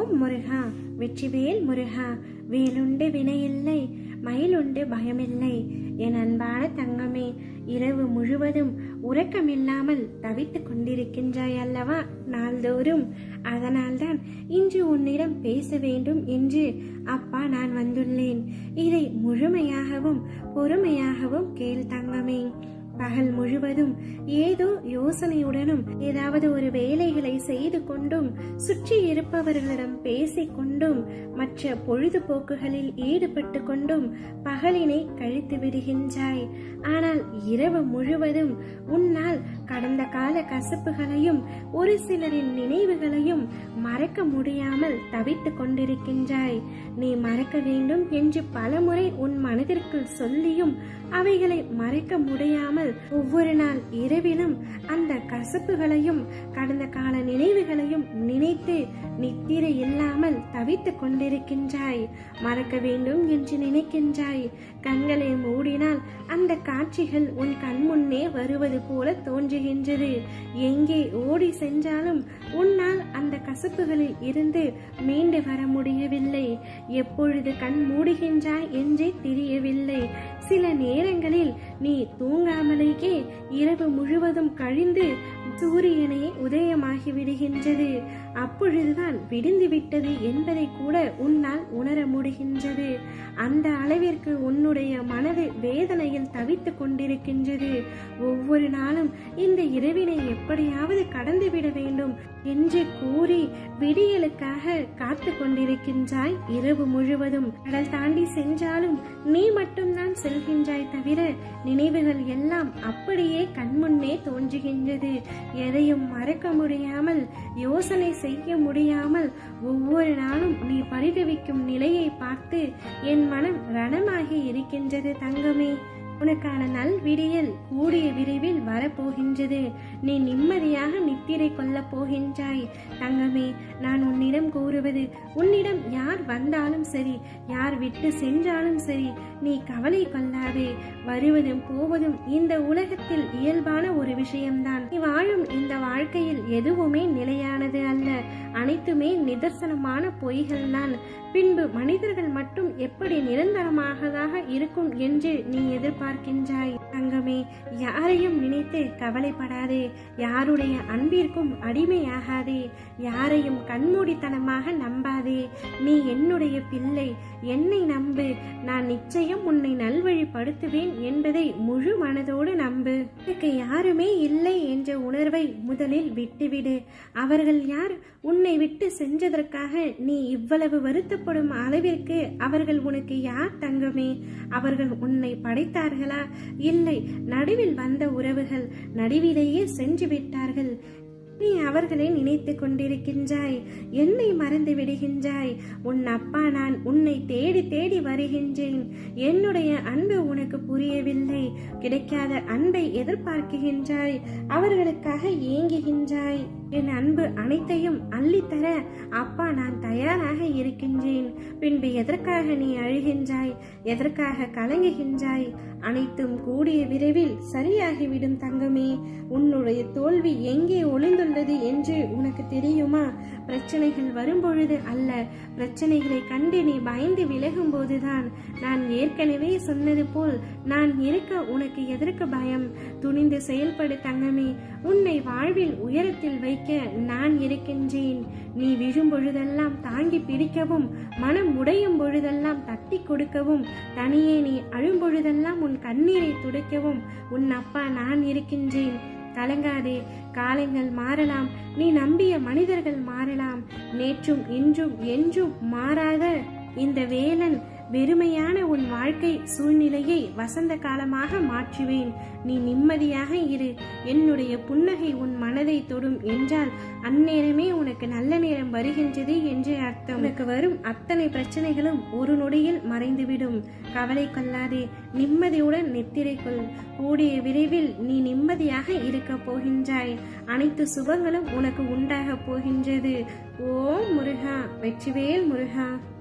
ஓம் முருகா வெற்றிவேல் முருகா வேலுண்டு வினையில்லை மயிலுண்டு பயமில்லை. என் அன்பான தங்கமே இரவு முழுவதும் உறக்கமில்லாமல் தவித்துக் கொண்டிருக்கின்றாய் அல்லவா நாள்தோறும்? அதனால்தான் இன்று உன்னிடம் பேச வேண்டும் என்று அப்பா நான் வந்துள்ளேன். இதை முழுமையாகவும் பொறுமையாகவும் கேள் தங்கமே. பகல் முழுவதும் ஏதோ யோசனையுடனும் ஏதாவது ஒரு வேலைகளை செய்து கொண்டும் சுற்றி இருப்பவர்களிடம் பேசிக்கொண்டும் மற்ற பொழுதுபோக்குகளில் ஈடுபட்டு கொண்டும் பகலினை கழித்து விடுகின்றாய். ஆனால் இரவு முழுவதும் உன்னால் கடந்த கால கசப்புகளையும் ஒரு சிலரின் நினைவுகளையும் மறக்க முடியாமல் தவித்துக் கொண்டிருக்கின்றாய். நீ மறக்க வேண்டும் என்று பலமுறை உன் மனதிற்குள் சொல்லியும் அவைகளை மறைக்க முடியாமல் ஒவ்வொரு நாள் இரவிலும் அந்த கசப்புகளையும் கடந்த கால நினைவுகளையும் நினைத்து நித்திரை இல்லாமல் தவித்துக் கொண்டிருக்கின்றாய். மறக்க வேண்டும் என்று நினைக்கின்றாய். கண்களை மூடினால் அந்த காட்சிகள் உன் கண் முன்னே வருவது போல தோன்றி தோன்றுகின்றது எங்கே ஓடி சென்றாலும் உன்னால் அந்த கசப்புகளில் இருந்து மீண்டு வர முடியவில்லை. எப்பொழுது கண் மூடுகின்றாய் என்றே தெரியவில்லை. சில நேரங்களில் நீ தூங்காமலேயே இரவு முழுவதும் கழிந்து சூரியனே உதயமாகி விடுகின்றது. அப்பொழுதுதான் விடிந்து விட்டது என்பதை கூட உன்னால் உணர முடிகின்றது. அந்த அளவிற்கு உன்னுடைய மனது வேதனையில் தவித்துக் கொண்டிருக்கின்றது. ஒவ்வொரு நாளும் இந்த இரவினை எப்படியாவது கடந்துவிட வேண்டும் என்று கூறி விடியலுக்காக காத்து கொண்டிருக்கின்றாய் இரவு முழுவதும். கடல் தாண்டி சென்றாலும் நீ மட்டும்தான் செல்கின்றாய் தவிர நினைவுகள் எல்லாம் அப்படியே கண்முன்னே தோன்றுகின்றது. எதையும் மறக்க முடியாமல் யோசனை செய்ய முடியாமல் ஒவ்வொரு நாளும் நீ பரிதவிக்கும் நிலையை பார்த்து என் மனம் ரணமாகி இருக்கின்றது தங்கமே. உனக்கான நல் விடியல் கூடிய விரைவில் வரப்போகின்றது. நீ நிம்மதியாக நித்திரை கொள்ளப் போகின்றாய் தங்கமே. நான் உன்னிடம் கூறுவது உன்னிடம் யார் வந்தாலும் சரி யார் விட்டு சென்றாலும் சரி நீ கவலை கொள்ளாதே. வருவதும் போவதும் இந்த உலகத்தில் இயல்பான ஒரு விஷயம்தான். நீ வாழும் இந்த வாழ்க்கையில் எதுவுமே நிலையானது அல்ல. அனைத்துமே நிதர்சனமான பொய்கள் தான் பின்பு மனிதர்கள் மட்டும் எப்படி நிரந்தரமாகதாக இருக்கும் என்று நீ எதிர்பார்க்கின்றாய். தங்கமே யாரையும் நினைத்து கவலைப்படாதே. யாருடைய அன்பிற்கும் அடிமையாகாதே. யாரையும் கண்மூடி கண்மூடித்தனமாக நம்பாதே. நீ என்னுடைய பிள்ளை என்னை நம்பு. நான் நிச்சயம் உன்னை நல்வழிப்படுத்துவேன் என்பதை முழு மனதோடு நம்பு. எனக்கு யாருமே இல்லை என்ற உணர்வை முதலில் விட்டுவிடு. அவர்கள் யார்? உன்னை விட்டு சென்றதற்காக நீ இவ்வளவு வருத்தப்படும் அளவிற்கு அவர்கள் உனக்கு யார் தங்கமே? அவர்கள் உன்னை படைத்தார்களா? இல்லை நடுவில் வந்த உறவுகள் நடுவிலேயே சென்று விட்டார்கள் நீ அவர்களை நினைத்து கொண்டிருக்கின்றாய். என்னை மறந்து விடுகின்றாய். உன் அப்பா நான் உன்னை தேடி தேடி வருகின்றேன். என்னுடைய அன்பு உனக்கு புரியவில்லை. கிடைக்காத அன்பை எதிர்பார்க்கின்றாய். அவர்களுக்காக ஏங்குகின்றாய். என் அன்பு அனைத்தையும் அள்ளித்தர அப்பா நான் தயாராக இருக்கின்றேன். பின்பு எதற்காக நீ அழுகின்றாய்? எதற்காக கலங்குகின்றாய்? அனைத்தும் கூடிய விரைவில் சரியாகிவிடும் தங்கமே. உன்னுடைய தோல்வி எங்கே வந்தது என்று உனக்கு தெரியுமா? பிரச்சனைகள் வரும்பொழுது அல்ல. பிரச்சனைகளை கண்டு நீ பயந்து விலகும் போதுதான் நான் ஏற்கனவே சொன்னது போல் நான் இருக்க உனக்கு எதற்கு பயம்? துணிந்து செயல்படு தங்கமே. உன்னை வாழ்வில் உயரத்தில் வைக்க நான் இருக்கின்றேன். நீ விழும் பொழுதெல்லாம் தாங்கி பிடிக்கவும் மனம் உடையும் பொழுதெல்லாம் தட்டி கொடுக்கவும் தனியே நீ அழும் பொழுதெல்லாம் உன் கண்ணீரை துடைக்கவும் உன் அப்பா நான் இருக்கின்றேன். கலங்காதே. காலங்கள் மாறலாம். நீ நம்பிய மனிதர்கள் மாறலாம். நேற்றும் இன்றும் என்றும் மாறாத இந்த வேலன் வெறுமையான உன் வாழ்க்கை சூழ்நிலையை வசந்த காலமாக மாற்றுவேன். நீ நிம்மதியாக இரு. என்னுடைய புன்னகை உன் மனதை தொடும் என்றால் அந்நேரமே உனக்கு நல்ல நேரம் வருகின்றது என்று அர்த்தம். உனக்கு வரும் அத்தனை பிரச்சனைகளும் ஒரு நொடியில் மறைந்துவிடும். கவலை கொள்ளாதே. நிம்மதியுடன் நித்திரை கொள். கூடிய விரைவில் நீ நிம்மதியாக இருக்க போகின்றாய். அனைத்து சுபங்களும் உனக்கு உண்டாக போகின்றது. ஓ முருகா. வெற்றிவேல் முருகா.